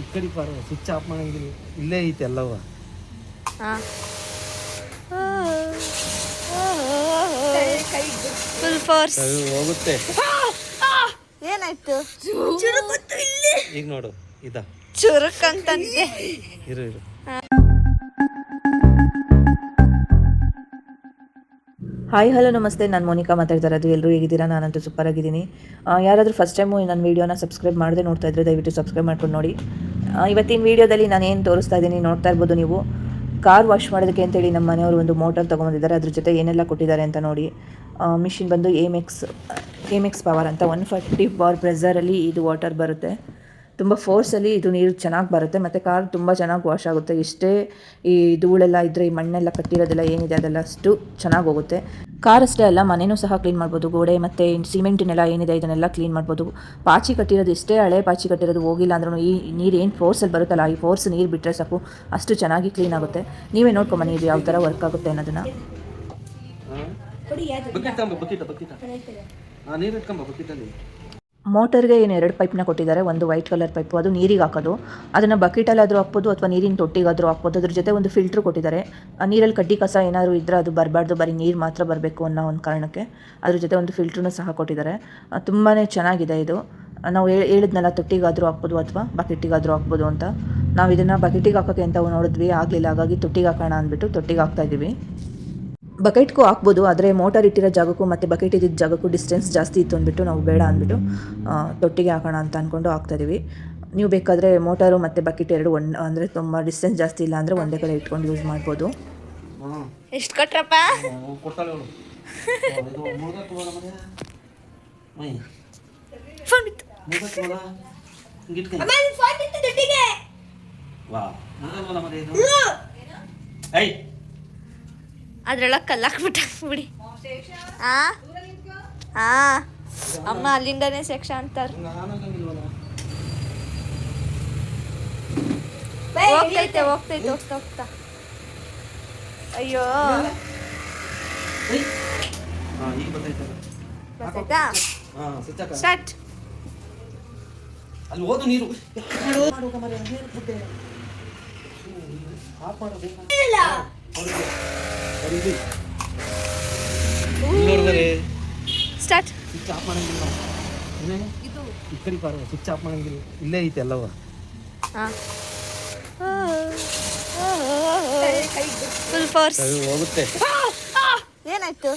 ಈ ಕಡೆ ಪಾರ ಸ್ವಿಚ್ ಆಫ್ ಮಾಡಂಗಿಲ್ಲ. ಇಲ್ಲೇ ಐತೆ ಎಲ್ಲವ. ಫುಲ್ ಫೋರ್ಸ್ ಅದು ಹೋಗುತ್ತೆ. ಏನಾಯ್ತು? ಈಗ ನೋಡು ಇದ. ಚುರುಕ್ ಅಂತಂತೆ ಇರು ಇರು. ಹಾಯ್ ಹಲೋ ನಮಸ್ತೆ. ನಾನು ಮೋನಿಕಾ ಮಾತಾಡ್ತಾ ಇರೋದು. ಎಲ್ಲರೂ ಹೇಗಿದ್ದೀರಾ? ನಾನಂತೂ ಸೂಪರ್ ಆಗಿದ್ದೀನಿ. ಯಾರಾದರೂ ಫಸ್ಟ್ ಟೈಮು ನನ್ನ ವೀಡಿಯೋನ ಸಬ್ಸ್ಕ್ರೈಬ್ ಮಾಡದೆ ನೋಡ್ತಾ ಇದ್ದರೆ ದಯವಿಟ್ಟು ಸಬ್ಸ್ಕ್ರೈಬ್ ಮಾಡ್ಕೊಂಡು ನೋಡಿ. ಇವತ್ತಿನ ವೀಡಿಯೋದಲ್ಲಿ ನಾನು ಏನು ತೋರಿಸ್ತಾ ಇದ್ದೀನಿ ನೋಡ್ತಾ ಇರ್ಬೋದು ನೀವು. ಕಾರ್ ವಾಶ್ ಮಾಡೋದಕ್ಕೆ ಅಂತೇಳಿ ನಮ್ಮ ಮನೆಯವರು ಒಂದು ಮೋಟರ್ ತೊಗೊಂಬಂದಿದ್ದಾರೆ. ಅದ್ರ ಜೊತೆ ಏನೆಲ್ಲ ಕೊಟ್ಟಿದ್ದಾರೆ ಅಂತ ನೋಡಿ. ಮಿಷಿನ್ ಬಂದು M X M X power ಅಂತ. ಒನ್ ಫಾರ್ಟಿ ಪವರ್ ಪ್ರೆಸರಲ್ಲಿ ಇದು ವಾಟರ್ ಬರುತ್ತೆ. ತುಂಬ ಫೋರ್ಸಲ್ಲಿ ಇದು ನೀರು ಚೆನ್ನಾಗಿ ಬರುತ್ತೆ, ಮತ್ತು ಕಾರ್ ತುಂಬ ಚೆನ್ನಾಗಿ ವಾಶ್ ಆಗುತ್ತೆ. ಎಷ್ಟೇ ಈ ಧೂಳೆಲ್ಲ ಇದ್ದರೆ ಈ ಮಣ್ಣೆಲ್ಲ ಕಟ್ಟಿರೋದೆಲ್ಲ ಏನಿದೆ ಅದೆಲ್ಲ ಅಷ್ಟು ಚೆನ್ನಾಗಿ ಹೋಗುತ್ತೆ. ಕಾರ್ ಅಷ್ಟೇ ಅಲ್ಲ ಮನೆಯೂ ಸಹ ಕ್ಲೀನ್ ಮಾಡ್ಬೋದು. ಗೋಡೆ ಮತ್ತು ಸಿಮೆಂಟಿನೆಲ್ಲ ಏನಿದೆ, ಇದನ್ನೆಲ್ಲ ಕ್ಲೀನ್ ಮಾಡ್ಬೋದು. ಪಾಚಿ ಕಟ್ಟಿರೋದು ಎಷ್ಟೇ ಹಳೆ ಪಾಚಿ ಕಟ್ಟಿರೋದು ಹೋಗಿಲ್ಲ ಅಂದ್ರೂ ಈ ನೀರು ಏನು ಫೋರ್ಸಲ್ಲಿ ಬರುತ್ತಲ್ಲ, ಈ ಫೋರ್ಸ್ ನೀರು ಬಿಟ್ಟರೆ ಸಾಕು, ಅಷ್ಟು ಚೆನ್ನಾಗಿ ಕ್ಲೀನ್ ಆಗುತ್ತೆ. ನೀವೇ ನೋಡ್ಕೊಂಬನ್ನಿ ಇದು ಯಾವ ಥರ ವರ್ಕ್ ಆಗುತ್ತೆ ಅನ್ನೋದನ್ನು. ನೀರು ಇಟ್ಕೊಂಬ ಬಕೆಟಲ್ಲಿ ಮೋಟರ್ಗೆ ಏನು ಎರಡು ಪೈಪ್ನ ಕೊಟ್ಟಿದ್ದಾರೆ, ಒಂದು ವೈಟ್ ಕಲರ್ ಪೈಪು ಅದು ನೀರಿಗೆ ಹಾಕೋದು. ಅದನ್ನು ಬಕೆಟಲ್ಲಾದರೂ ಹಾಕ್ಬೋದು ಅಥವಾ ನೀರಿನ ತೊಟ್ಟಿಗಾದರೂ ಹಾಕ್ಬೋದು. ಅದ್ರ ಜೊತೆ ಒಂದು ಫಿಲ್ಟ್ರ್ ಕೊಟ್ಟಿದ್ದಾರೆ. ಆ ನೀರಲ್ಲಿ ಕಡ್ಡಿ ಕಸ ಏನಾದರೂ ಇದ್ದರೆ ಅದು ಬರಬಾರ್ದು, ಬರೀ ನೀರು ಮಾತ್ರ ಬರಬೇಕು ಅನ್ನೋ ಒಂದು ಕಾರಣಕ್ಕೆ ಅದ್ರ ಜೊತೆ ಒಂದು ಫಿಲ್ಟ್ರನ್ನು ಸಹ ಕೊಟ್ಟಿದ್ದಾರೆ. ತುಂಬಾ ಚೆನ್ನಾಗಿದೆ ಇದು. ನಾವು ಹೇಳಿದ್ನಲ್ಲ ತೊಟ್ಟಿಗಾದರೂ ಹಾಕ್ಬೋದು ಅಥವಾ ಬಕೆಟಿಗಾದರೂ ಹಾಕ್ಬೋದು ಅಂತ. ನಾವು ಇದನ್ನು ಬಕೆಟಿಗೆ ಹಾಕೋಕ್ಕೆ ಅಂತ ನೋಡಿದ್ವಿ, ಆಗಲಿಲ್ಲ. ಹಾಗಾಗಿ ತೊಟ್ಟಿಗೆ ಹಾಕೋಣ ಅಂದ್ಬಿಟ್ಟು ತೊಟ್ಟಿಗೆ ಹಾಕ್ತಾ ಇದ್ದೀವಿ. ಬಕೆಟ್ಗೂ ಹಾಕ್ಬೋದು ಆದರೆ ಮೋಟರ್ ಇಟ್ಟಿರೋ ಜಾಗಕ್ಕೂ ಮತ್ತು ಬಕೆಟ್ ಇದ್ದಿದ್ದ ಜಾಗಕ್ಕೂ ಡಿಸ್ಟೆನ್ಸ್ ಜಾಸ್ತಿ ಇತ್ತು ಅಂದ್ಬಿಟ್ಟು ನಾವು ಬೇಡ ಅಂದ್ಬಿಟ್ಟು ತೊಟ್ಟಿಗೆ ಹಾಕೋಣ ಅಂತ ಅಂದ್ಕೊಂಡು ಹಾಕ್ತಾಯಿದ್ದೀವಿ ನೀವು ಬೇಕಾದರೆ ಮೋಟಾರು ಮತ್ತು ಬಕೆಟ್ ಎರಡು ಒನ್ ಅಂದರೆ ತುಂಬ ಡಿಸ್ಟೆನ್ಸ್ ಜಾಸ್ತಿ ಇಲ್ಲ ಅಂದರೆ ಒಂದೇ ಕಡೆ ಇಟ್ಕೊಂಡು ಯೂಸ್ ಮಾಡ್ಬೋದು. ಎಷ್ಟು ಕೊಟ್ರಪ್ಪ? ಫೋನ್ ಅದ್ರೊಳಗೆ ಕಲ್ಲಾಕ್ಬಿಟ್ಟು ಬಿಡಿ ಆ ಆ ಅಮ್ಮ ಅಲ್ಲಿಂದನೇ ಸೆಕ್ಷ ಅಂತಾರೆ ಹೋಗ್ತೈತೆ ಹೋಗ್ತೈತೆ ಹೋಗ್ತಾ ಹೋಗ್ತಾ ಅಯ್ಯೋ ಹಾಂ ಬರ್ತಾಯ್ತಾ ಹಾಂ ಸ್ಟಾರ್ಟ್ ಅಲ್ಲಿ ಓದು ನೀರು ಆಫ್ ಮಾಡು ಬೇಕಾ? ಅವ್ರಿಗೆ. ಅವ್ರಿಗೆ. ಸ್ಟಾರ್ಟ್ ಸ್ವಿಚ್ ಆಫ್ ಮಾಡಂಗಿಲ್ಲ? ಈ ಕಡೆ ಪಾರ ಸ್ವಿಚ್ ಆಫ್ ಮಾಡಂಗಿಲ್ಲ. ಇಲ್ಲೇ ಐತೆ ಎಲ್ಲವ. ಹಾಂ. ಫುಲ್ ಫೋರ್ಸ್ ಅದು ಹೋಗುತ್ತೆ. ಏನಾಯ್ತು?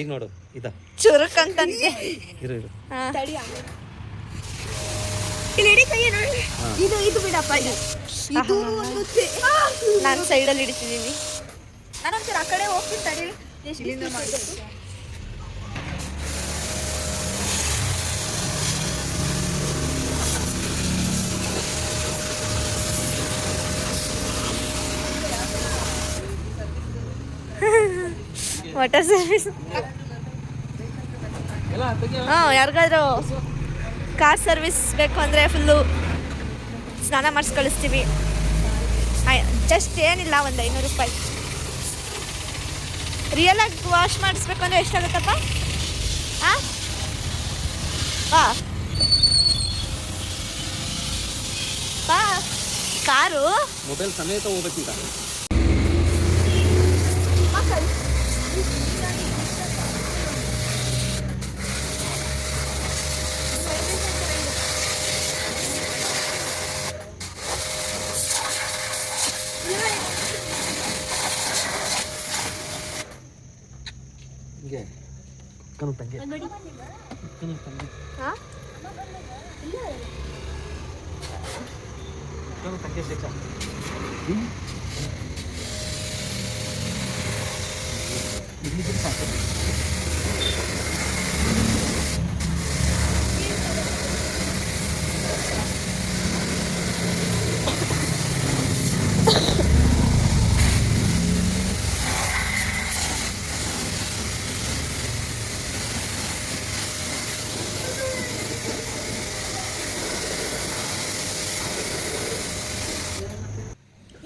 ಈಗ ನೋಡು ಇದ. ಚುರುಕ್ ಅಂತ ಇರು ಇರು. ಇದು ಇದು ಬಿಡಪ್ಪ ಇದು. ನಾನು ಸೈಡಲ್ಲಿ ಹಿಡಿತಿದ್ದೀನಿ ನಾನೊಂಚೂರು ಆ ಕಡೆ ಹೋಗ್ತೀನಿ ತಡಿ. ವಾಟರ್ ಸರ್ವಿಸ್ ಹಾಂ ಯಾರಿಗಾದ್ರೂ ಕಾರ್ ಸರ್ವಿಸ್ ಬೇಕು ಅಂದರೆ ಫುಲ್ಲು ಸ್ನಾನ ಮಾಡಿಸಿ ಕಳಿಸ್ತೀವಿ ಜಸ್ಟ್ ಏನಿಲ್ಲ ಒಂದು ಐನೂರು ರೂಪಾಯಿ. ರಿಯಲ್ ಆಗಿ ವಾಶ್ ಮಾಡಿಸ್ಬೇಕು ಅಂದರೆ ಎಷ್ಟಾಗುತ್ತಪ್ಪ? ಹಾಂ ಪಾ ಬಾ ಕಾರು? ಮೊಬೈಲ್ ಸಮೇತ ಹೋಗ್ಬೇಕೀಗ ಹಿಂಗೆ ಕನು ತಂಗೆ. ಕನು ತಂಗಿ. ಹಾಂ? ಕನು ತಂಗೆ ಶೇಖ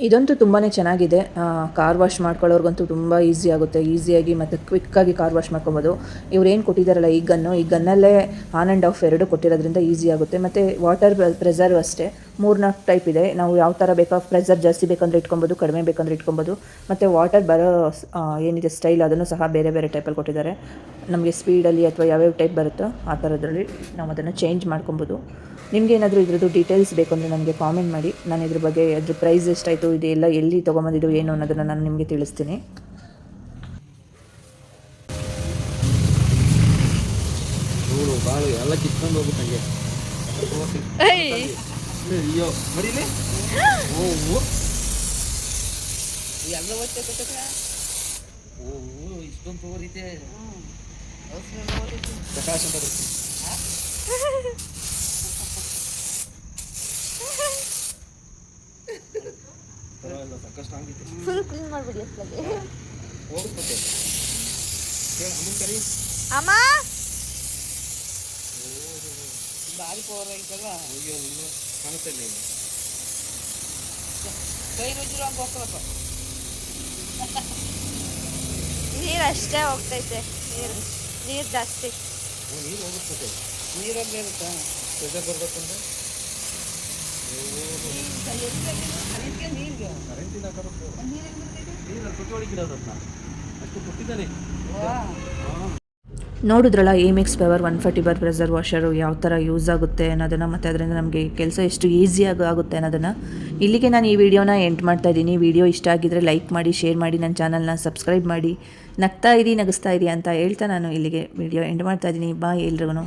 ಇದಂತೂ ತುಂಬಾ ಚೆನ್ನಾಗಿದೆ. ಕಾರ್ ವಾಶ್ ಮಾಡ್ಕೊಳ್ಳೋರ್ಗಂತೂ ತುಂಬ ಈಸಿ ಆಗುತ್ತೆ. ಈಸಿಯಾಗಿ ಮತ್ತು ಕ್ವಿಕ್ಕಾಗಿ ಕಾರ್ ವಾಶ್ ಮಾಡ್ಕೊಬೋದು. ಇವ್ರು ಏನು ಕೊಟ್ಟಿದ್ದಾರಲ್ಲ ಈ ಗನ್ನು ಈ ಗನ್ನಲ್ಲೇ ಆನ್ ಆ್ಯಂಡ್ ಆಫ್ ಎರಡು ಕೊಟ್ಟಿರೋದ್ರಿಂದ ಈಸಿ ಆಗುತ್ತೆ. ಮತ್ತು ವಾಟರ್ ಪ್ರೆಸರ್ವ್ ಅಷ್ಟೇ. ಮೂರ್ನಾಲ್ಕು ಟೈಪ್ ಇದೆ. ನಾವು ಯಾವ ಥರ ಬೇಕೋ ಪ್ರೆಸರ್ ಜಾಸ್ತಿ ಬೇಕಂದ್ರೆ ಇಟ್ಕೊಬೋದು, ಕಡಿಮೆ ಬೇಕಂದ್ರೆ ಇಟ್ಕೊಬೋದು. ಮತ್ತು ವಾಟರ್ ಬರೋ ಏನಿದೆ ಸ್ಟೈಲ್ ಅದನ್ನು ಸಹ ಬೇರೆ ಬೇರೆ ಟೈಪಲ್ಲಿ ಕೊಟ್ಟಿದ್ದಾರೆ. ನಮಗೆ ಸ್ಪೀಡಲ್ಲಿ ಅಥವಾ ಯಾವ್ಯಾವ ಟೈಪ್ ಬರುತ್ತೋ ಆ ಥರದ್ರಲ್ಲಿ ನಾವು ಅದನ್ನು ಚೇಂಜ್ ಮಾಡ್ಕೊಬೋದು. ನಿಮ್ಗೆ ಏನಾದರೂ ಇದ್ರದ್ದು ಡೀಟೇಲ್ಸ್ ಬೇಕು ಅಂದರೆ ನನಗೆ ಕಾಮೆಂಟ್ ಮಾಡಿ. ನಾನು ಇದ್ರ ಬಗ್ಗೆ ಅದ್ರ ಪ್ರೈಸ್ ಎಷ್ಟಾಯಿತು ಇದೆಲ್ಲ ಎಲ್ಲಿ ತೊಗೊಂಬಂದಿದ್ದು ಏನು ಅನ್ನೋದನ್ನು ನಾನು ನಿಮಗೆ ತಿಳಿಸ್ತೀನಿ. ಧೂಳು ಬಾಳು ಎಲ್ಲ ಕಿತ್ಕೊಂಡು ಹೋಗುತ್ತೆ ಹಂಗೆ ಅಯ್ಯೋ ಮರಿಲಿ ಓ ಓ. ಎಲ್ಲ ಒತ್ತೆ ಕೊಟ್ಟಕ್ಕ ಓ ಓ, ಇಷ್ಟೊಂದು ಸಾಕಷ್ಟು ಆಗಿತ್ತು. ಫುಲ್ ಕ್ಲೀನ್ ಮಾಡ್ಬಿಡಿ ಅಷ್ಟೇ ಹೋಗುತ್ತೆ ಹೇಳ ಅಮ್ಮನ ಕರಿ. ಅಮ್ಮ! ದಾರಿ ಪವರ್ ಐತಲ್ಲ ಅಯ್ಯೋ ಇನ್ನು ಕಾಣಿಸ್ತಾ ಇಲ್ಲ ಇನ್ನು. ನೀರು ಅಷ್ಟೇ ಹೋಗ್ತೈತೆ. ನೀರು ನೀರು ಜಾಸ್ತಿ. ನೀರು ಹೋಗುತ್ತೆ ನೀರಲ್ಲಿ ಇರುತ್ತಾ? ಪ್ರೆಷರ್ ಬರ್ಬೇಕಂದ್ರೆ? ನೋಡಿದ್ರಲ್ಲ X power one forty bar pressure washer ಯಾವ ಥರ ಯೂಸ್ ಆಗುತ್ತೆ ಅನ್ನೋದನ್ನು, ಮತ್ತು ಅದರಿಂದ ನಮಗೆ ಕೆಲಸ ಎಷ್ಟು ಈಸಿಯಾಗಿ ಆಗುತ್ತೆ ಅನ್ನೋದನ್ನು. ಇಲ್ಲಿಗೆ ನಾನು ಈ ವಿಡಿಯೋನ ಎಂಟ್ ಮಾಡ್ತಾ ಇದ್ದೀನಿ. ವಿಡಿಯೋ ಇಷ್ಟ ಆಗಿದ್ದರೆ ಲೈಕ್ ಮಾಡಿ ಶೇರ್ ಮಾಡಿ, ನನ್ನ ಚಾನಲ್ನ ಸಬ್ಸ್ಕ್ರೈಬ್ ಮಾಡಿ. ನಗ್ತಾ ಇರಿ, ನಗಿಸ್ತಾ ಇರಿ ಅಂತ ಹೇಳ್ತಾ ನಾನು ಇಲ್ಲಿಗೆ ವಿಡಿಯೋ ಎಂಡ್ ಮಾಡ್ತಾ ಇದ್ದೀನಿ. ಬಾಯ್ ಎಲ್ರಿಗೂ